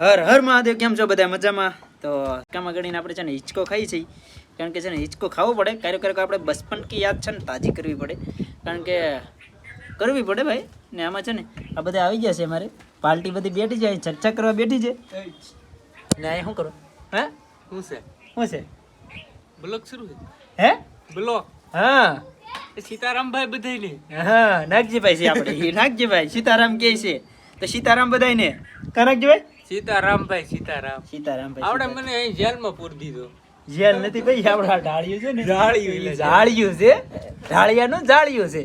હર હર મહાદેવ કેમ છો બધા મજામાં? તો કામાં ગણીને આપણે છે ને હિંચકો ખાઈ છીએ. કારણ કે છે ને હિંચકો ખાવો પડે. ક્યારેક ક્યારેક આપણે બચપન કી યાદ છે ને તાજી કરવી પડે. કારણ કે કરવી પડે ભાઈ. ને આમાં છે ને આ બધા આવી ગયા છે અમારે. પાર્ટી બધી બેઠી જાય ચર્ચા કરવા બેઠી છે. ને અહીંયા શું કરો? હે? શું છે? શું છે? બ્લોક શરૂ છે. હે? બ્લોક. હા. સીતારામભાઈ બધાયને. હા નાગજીભાઈ છે આપણે. નાગજીભાઈ સીતારામ કે છે. તો સીતારામ બધાય ને કા નાગજીભાઈ? સીતારામભાઈ સીતારામ. સીતારામભાઈ આપણે મને અહીં જેલમાં પૂર દીધો. જેલ નથી ભાઈ આપણે ઢાળિયું છે ને. ઢાળિયું ઢાળિયું છે. ઢાળિયાનું ઝાળિયું છે.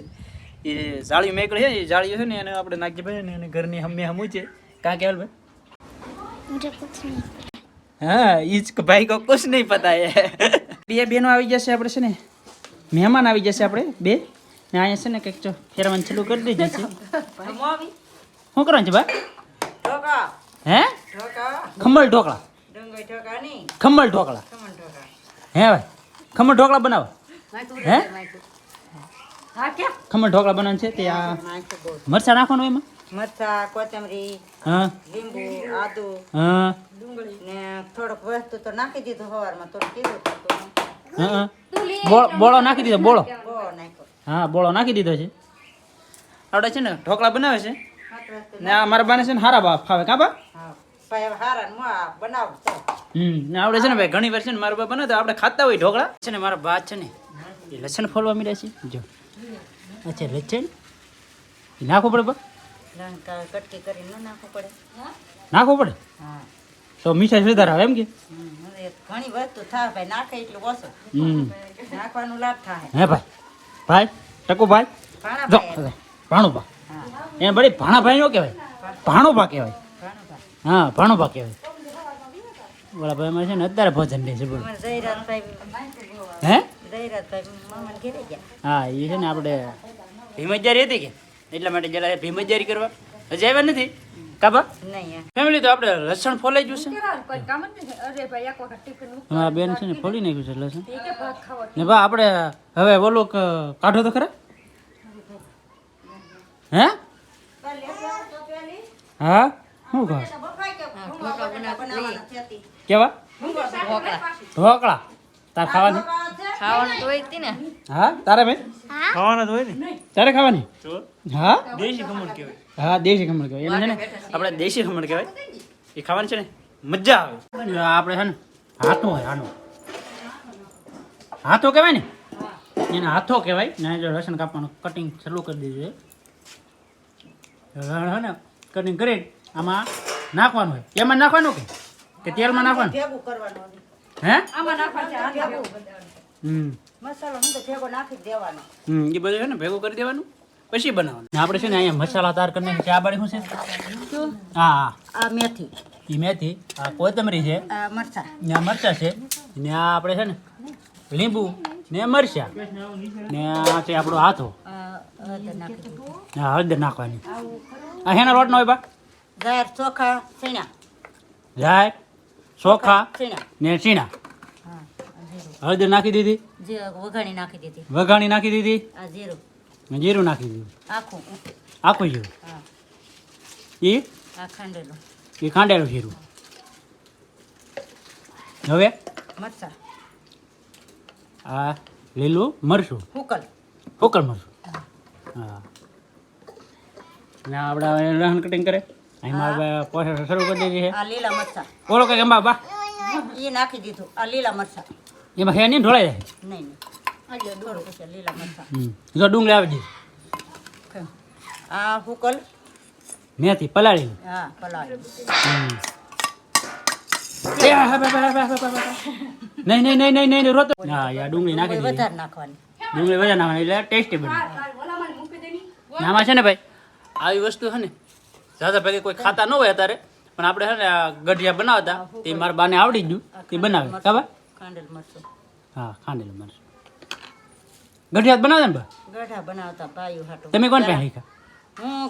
એ ઝાળિયું મેકળ છે એ ઝાળિયું છે ને એને આપણે નાખીએ ભાઈ એને ઘરની હમે હમું છે કાં કેવાલ ભાઈ? હા ઈ જ ભાઈ કો કુછ નહીં પતા હે બે બેનો આવી જશે આપણે છે ને. મહેમાન આવી જશે આપણે બે. ને અહીંયા છે ને કંઈક જો ફેરવાનું છેલ્લું કરી દીધું શું કરવાનું છે ભાઈ? હે? ખમણ ઢોકળા. ખમણ ઢોકળા. હે ભાઈ? ખમણ ઢોકળા બનાવો. હે? ખમણ ઢોકળા બનાવવાનું છે તે આ મરચા નાખવાનું એમાં? મરચા કોથમરી હા. લીંબુ આદુ. હા. ને થોડોક વસ્તુ તો નાખી દીધું સવારમાં તો કીધું હા હા. બોળો બોળો નાખી દીધો બોળો. હા બોળો નાખી દીધો છે. આપણે છે ને ઢોકળા બનાવે છે? ને આ મારા બાને છે ને હારા બાપ ફાવે. કા બા? હમ ને આપણે છે ને ભાઈ ઘણી વાર છે ને મારા બા બનાવતા આપણે ખાતા હોય ઢોકળા. છે ને મારા બા છે ને એ લસણ ફોલવા મળ્યા છે. જો. અચ્છા લસણ? નાખવું પડે બા? કા- કટકી કરીને નાખવું પડે. નાખવું પડે? હા. તો મીઠાઈ વધારે આવે એમ કે? ઘણી વસ્તુ થાય ભાઈ નાખે એટલું ઓછું. હમ. નાખવાનું લાભ થાય. હે ભાઈ? ભાઈ ટકુ ભાઈ. ભાણું ભાઈ. એને બળી ભાણાભાઈ નો કહેવાય. ભાણુભા કહેવાય. હા ભાણો હા ભાણુભા કહેવાય. ઓલા ભાઈ છે ને અત્યારે ભોજન લે છે બોલો. હે? હા એ છે ને આપણે ભીમજારી હતી કે? એટલા માટે જરા ભીમજારી કરવા. હજી આવ્યા નથી? કાબા ફેમિલી તો આપણે લસણ ફોલાઈ ગયું છે. અમારા બેન છે ને ફોલી નાખ્યું છે લસણ. ને બા આપણે હવે ઓલો ક- કાઢો તો ખરા? હે? હા? શું કહો. કેવા? ઢોકળા. તાર ખાવાની? ખાવાનું તો હોય ને. હા? તારે ભાઈ? ખાવાના તો હોય ને? તારે ખાવાની? હા? દેશી ખમણ કહેવાય. હા દેશી ખમણ કહેવાય. આપણે દેશી ખમણ કહેવાય. એ ખાવાની છે ને? મજા આવે. આપણે છે ને હાથો હોય આનો હાથો કહેવાય ને? એને હાથો કહેવાય. ને જો લસણ કાપવાનું કટિંગ ચાલુ કરી દીધું ને કટિંગ કરી આમાં નાખવાનું હોય. એમાં નાખવાનું કે? કે તેલમાં નાખવાનું? ભેગું કરવાનું હે? ભેગું. હમ. મસાલો હું તો ભેગો નાખી દેવાનો. હમ એ બધું છે ને ભેગું કરી દેવાનું? પછી બનાવવાનું. આપણે છે ને અહીંયા મસાલા તાર કરીને ચા બાળી શું છે? હા હા. આ મેથી. એ મેથી? આ કોથમરી છે? આ મરચા. ને આ મરચાં છે? ને આ આપણે છે ને લીંબુ ને મરચાં ને આ છે આપણો હાથો. હળદર નાખવાની. આ હેના રોટ નો હોય બા? ઝાર ચોખા સીણા ઝાર ચોખા ને જીરું હળદર નાખી દીધી? વઘાણી નાખી દીધી. વઘાણી નાખી દીધી? આ જીરું. જીરું નાખી દીધું. આખું. આખું જીરું? એ આ ખાંડેલું. એ ખાંડેલું જીરું. હવે? મરચા. આ લીલું મરશું ફૂકલ ફોકર મરશું હા. ને આપણે હવે કટિંગ કરે. એમાં મારે પ્રોસેસ શરૂ કરી દીધી છે. આ લીલા મરચા. બોલો કંઈક અંબા બા. એ નાખી દીધું. આ લીલા મરચા. એમાં હે નહીં ઢોળાઈ જાય? નહીં નહીં. આજે પછી લીલા મરચા. જો ડુંગળી આવી દીધી. આ ફૂકલ મેથી પલાળી હા પલાળી નહીં નહીં નહીં નહીં નહીં રોતો. ના યાર ડુંગળી નાખી દીધી વધારે નાખવાની. ડુંગળી વધારે નાખવાની એટલે ટેસ્ટી બને. ને આમાં છે ને ભાઈ? આવી વસ્તુ છે ને દાદા ભાઈ કોઈ ખાતા ન હોય અત્યારે પણ આપણે છે ને ગઢિયા બનાવતા તે મારા બાને આવડી જ ગયું તે બનાવે ખબર? ખાંડેલ મરચું. હા ખાંડેલું મરચું. ગઢિયા બનાવતા ને બા ગઢા બનાવતા પાયું હાટું. તમે કોણ પહેલી ખા હું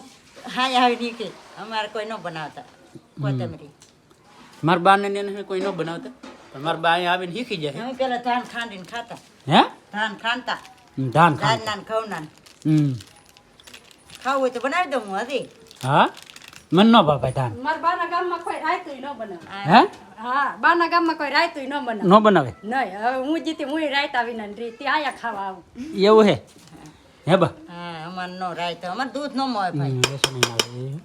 હાય આવી નીકળી અમારે કોઈ ન બનાવતા કોથમરી. મારા બાને ને એને કોઈ ન બનાવતા? પણ મારા બા અહીંયા આવીને શીખી જાય અમે પેલા ધાન ખાંડીને ખાતા. હે? ધાન ખાંડતા. ધાન ખાંડ ધાન નાન ઘઉં હમ. ખાવું હોય તો બનાવી દઉં હું હજી. હા? મન નો ભાવે ધાન. મારા બાના ગામમાં કોઈ રાયતું ન બનાવે. હે. હા? બાના ગામમાં કોઈ રાયતું ન બનાવે. ન બનાવે? નહીં હવે હું જીતી હું રાયતા વિના રીતી આયા ખાવા આવું. એવું હે? હે બા. હા અમાર નો રાયતો. અમાર દૂધ ન મળે ભાઈ.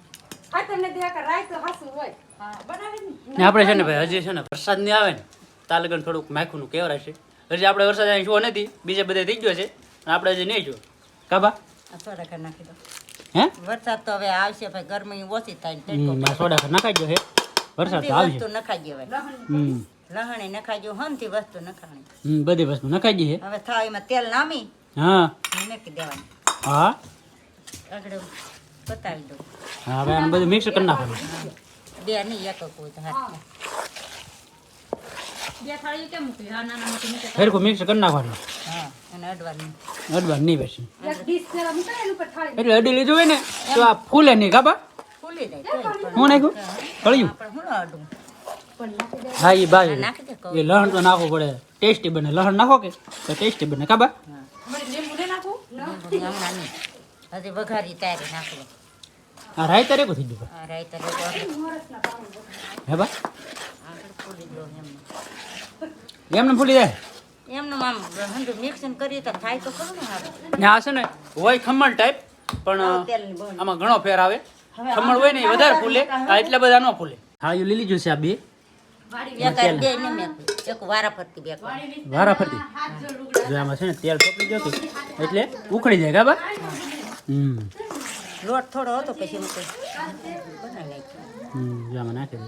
આ તમને દેખા રાયતું હાસું હોય. ને આપણે છે ને ભાઈ હજી છે ને વરસાદ નહીં આવે ને તાલગણ થોડુંક માખું કેવરાય છે. હજી આપણે વરસાદ અહીં જોવો નથી બીજે બધે થઈ ગયો છે. આપણે હજી નહીં જો કાબા સોડા ખાર નાખી દો. હે? વરસાદ તો હવે આવશે ભાઈ ગરમી ઓછી થાય ને તડકો હમ, આ સોડા ખાર નખાઈ ગયો હે વરસાદ તો આવશે. વસ્તુ નખાઈ ગયો હમ. લહણી નખાઈ ગયું હમથી વસ્તુ નખાણી. હમ, બધી વસ્તુ નખાઈ ગઈ હવે થાળીમાં તેલ નામી હા. નાખી દેવાનું. હા. આગળ બતાવી દો હા હવે આમ બધું મિક્સ કરી નાખવાનું. બે નહીં એક કોઈ હોય તો બે થાળી કેમ મૂકી હા નાના મોટી મૂકે ફેરખું મિક્સ કરી નાખવાનું. હા અને અડવાનું. અડવા નહીં પછી. એક ડીશ જરા મૂકે એની ઉપર થાળી. એટલે અડી લીધું હોય ને તો આ ફૂલે નહીં કાબા ફૂલી જાય હું નાખ્યું? કળ્યું શું હા એ બાજુ. એ લહણ તો નાખવું પડે. ટેસ્ટી બને. લહણ નાખો કે? તો ટેસ્ટી બને કાબા હજી વઘારી તારી નાખી. આ રાય તારે થઈ ગયું આ રાયતા હે બા? એમને ફૂલી જાય એમનું આમ હંધું મિક્સિંગ કરીએ તો થાય તો ખરું ને હારું. ને આ છે ને હોય ખમણ ટાઈપ પણ આમાં ઘણો ફેર આવે. ખમણ હોય ને વધારે ફૂલે આ એટલા બધા ન ફૂલે. હા એ લીલી જોશે આ બે. એક આ બે ને મેં એક વારા ફરતી. વારા ફરતી જો આમાં છે ને તેલ જતું એટલે ઉખડી જાય કાબા હમ. લોટ થોડો હતો પછી હું બનાવી નાખ્યો. હમ નાખી દે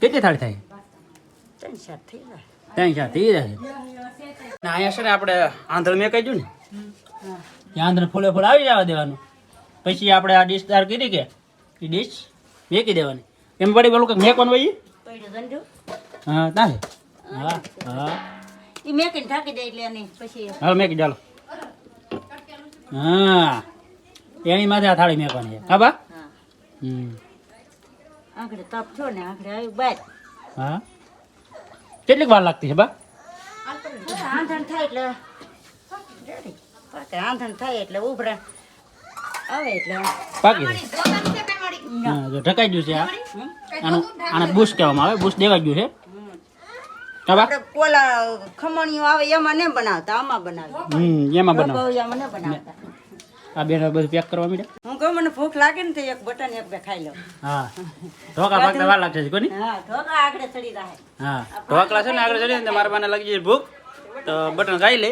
કેટલી થાળી થાય ત્રણ ચાર થઈ જાય ત્રણ ચાર થઈ જાય ને અહીંયા છે ને આપણે આંધળ મેં કહી ને આંધળ ફૂલે ફૂલ આવી જવા દેવાનું. પછી આપણે આ ડીશ તૈયાર કરી કે એ ડીશ મેકી દેવાની. એમ પડી પેલું કંઈક મેકવાનું હોય ઈ? હા ના હા હા. એ મેકીને ઢાંકી દે એટલે એની પછી હાલ મેકી ચાલો. હા. એની માથે આ થાળી મેકવાની હા બા? હમ. આંખડે તપ છો ને આંખડે આવ્યું બાર. હા. કેટલીક વાર લાગતી છે બા? આંધણ થાય એટલે આંધણ થાય એટલે ઉભરા. આવે એટલે. પાકી જાય. ઢકાઈ ગયું છે? આનું આને બુશ કહેવામાં આવે. બુશ દેવાઈ ગયું છે. આપણે કોલા ખમણીઓ આવે એમાં ને બનાવતા આમાં બનાવી હમ એમાં બનાવો. રબોડિયામાં ને બનાવતા. આ બેન બધું પેક કરવા માંડ્યા? હું કહું મને ભૂખ લાગે ને તો એક બટન એક બે ખાઈ લઉં. હા. ઢોકા પાકતા વાર લાગશે કોની? હા ઢોકા આગળ ચડી રહે હા. ઢોકળા છે ને આગળ ચડીએ ને મારા બાને લાગી જાય ભૂખ તો બટન ખાઈ લે.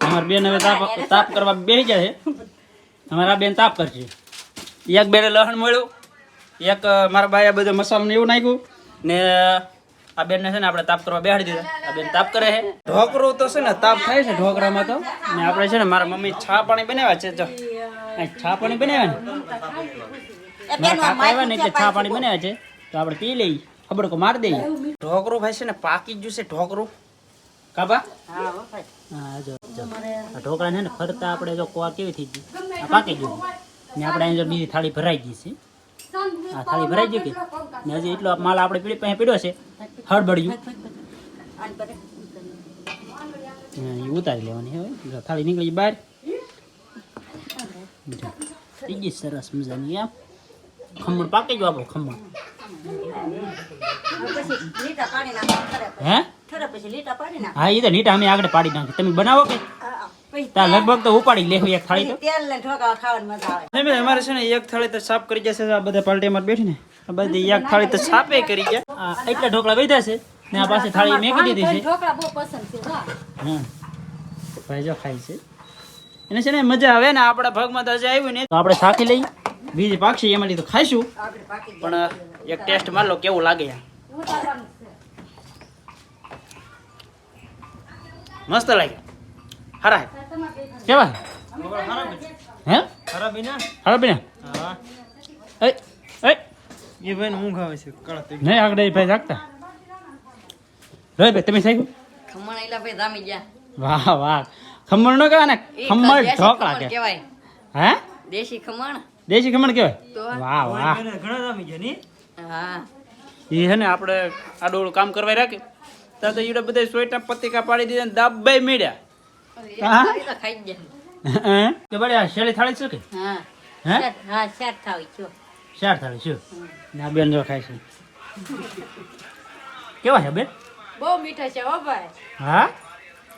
અમારા બેન હવે તાપ તાપ કરવા બેસી જાય છે. અમારા બેન તાપ કરશે. એક બેને લહણ મળ્યું એક મારા બાએ બધો મસાલો ને એવું નાખ્યું ને આ બેનને છે ને આપણે તાપ કરવા બેહાડી દીધા. આ બેન તાપ કરે છે. ઢોકરું તો છે ને તાપ થાય છે ઢોકરામાં તો. ને આપણે છે ને મારા મમ્મી છા પાણી બનાવ્યા છે જો. છા પાણી બનાવ્યા ને. એ મારા બેનો કાકા આવ્યા ને એટલે ચા પાણી બનાવ્યા છે. તો આપણે પી લઈએ. ખબર કો મારી દઈએ. ઢોકરું ભાઈ છે ને પાકી ગયું છે ઢોકરું. કાબા હા જો ઢોકળા ને ફરતા આપણે જો કોવા કેવી થઈ ગઈ. આ પાકી ગયું. ને આપણે અહીં જો બીજી થાળી ભરાઈ ગઈ છે. આ થાળી ભરાઈ ગઈ કે? ને હજી એટલો માલ આપણે પીડી પાસે પીડ્યો છે. હળબડ્યું આને એ ઉતારી લેવાની હવે. થાળી નીકળી બહાર. થઈ ગઈ સરસ મજાની આમ ખમણ પાકી ગયો આપણો ખમણ. હે? એ તો નીટા અમે આગળ પાડી નાખી તમે બનાવો કે? હા, લગભગ તો ઉપાડી લેવું એક થાળી તો. તેલ ને ઢોકા ખાવાની મજા આવે. અમારે છે ને એક થાળી તો સાફ કરી જશે આ બધા પાર્ટી અમારે બેઠી ને. આ બધી એક થાળી તો છાપે કરી ગયા. આ એટલા ઢોકળા વધ્યા છે ને આ પાસે થાળી મેકી દીધી છે ઢોકળા બહુ પસંદ છે હા. ભાઈ જો ખાય છે. એને છે ને મજા આવે ને આપણા ભાગમાં તો હજી આવ્યું ને તો આપણે થાકી લઈ. બીજી પાકશે એમાંથી તો ખાઈશું. પણ એક ટેસ્ટ માર લો કેવું લાગે આ. મસ્ત લાગે હરા હે. કેવા? હે? ખરાબ ના હારા બેન હા. એ ભાઈ ઊંઘ આવે છે. નહીં આગળ એ ભાઈ રાખતા રોય ભાઈ તમે સાહેબ ખમણ એલા ભાઈ જામી ગયા. વાહ વાહ. ખમણ નો કહેવાય ને? ખમણ ઢોકળા કે કહેવાય. હે? દેશી ખમણ? દેશી ખમણ તો? કહેવાય વાહ વાહ. ઘણા જામી ગયા ની હા. એ હે ને આપણે આડોળું કામ કરવા રાખે. ત્યાં તો ઈડે બધા સોયટા પતિકા પાડી દીધા ને દાબાઈ મેળ્યા હા? ખાઈ ગયા. કે બડે શેલી થાળી છે કે? હા. હે? હા શેર થાવી છો ચાર થાળી શું? ના બેન જો ખાય છે. કેવા છે બેન? બહુ મીઠા છે હો ભાઈ. હા?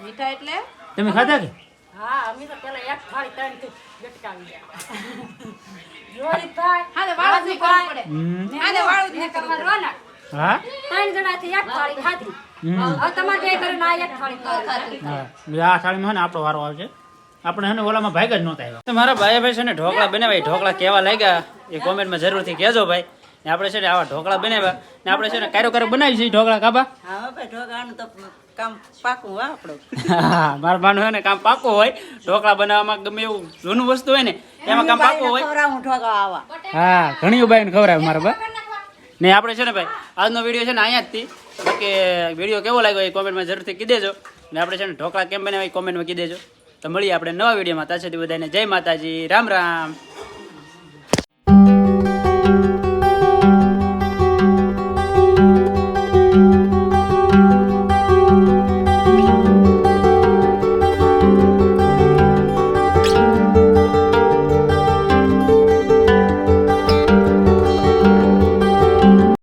મીઠા એટલે? તમે ખાધા કે? હા અમે તો પેલા એક થાળી ત્રણથી ગટકાવી ગયા હા વાળું જ નહીં કરવું પડે. હમ. હા વાળું જ નહીં કરવું રોનક. હા? ત્રણ જણાથી એક થાળી ખાધી. તમારે બે કરીને આ એક થાળી આ થાળીમાં આપણો વારો આવશે. આપણે હને ઓલામાં ભાગ જ નહોતા આવ્યા. મારા ભાઈ ભાઈ છે ને ઢોકળા બનાવ્યા. ઢોકળા કેવા લાગ્યા? એ કોમેન્ટમાં જરૂરથી કહેજો ભાઈ. ને આપણે છે ને આવા ઢોકળા બનાવ્યા. ને આપણે છે ને કારો કારો બનાવી છે ઢોકળા કાબા હા ભાઈ ઢોકળાનું તો કામ પાકું હોય આપણું. હા મારા ભાનું છે ને કામ પાકું હોય. ઢોકળા બનાવવામાં ગમે એવું જૂનું વસ્તુ હોય ને એમાં કામ પાકું હોય. હા ઘણી બાઈને ખવડાવે મારા બા ને આપણે છે ને ભાઈ આજનો વીડિયો છે ને અહીંયા જ થી. બાકી વીડિયો કેવો લાગ્યો એ કોમેન્ટમાં જરૂરથી કહી દેજો ને આપણે છે ને ઢોકળા કેમ બનાવ્યા એ કોમેન્ટમાં કહી દેજો તો મળીએ આપણે નવા વિડીયોમાં. ત્યાં સુધી બધાને જય માતાજી. રામ રામ.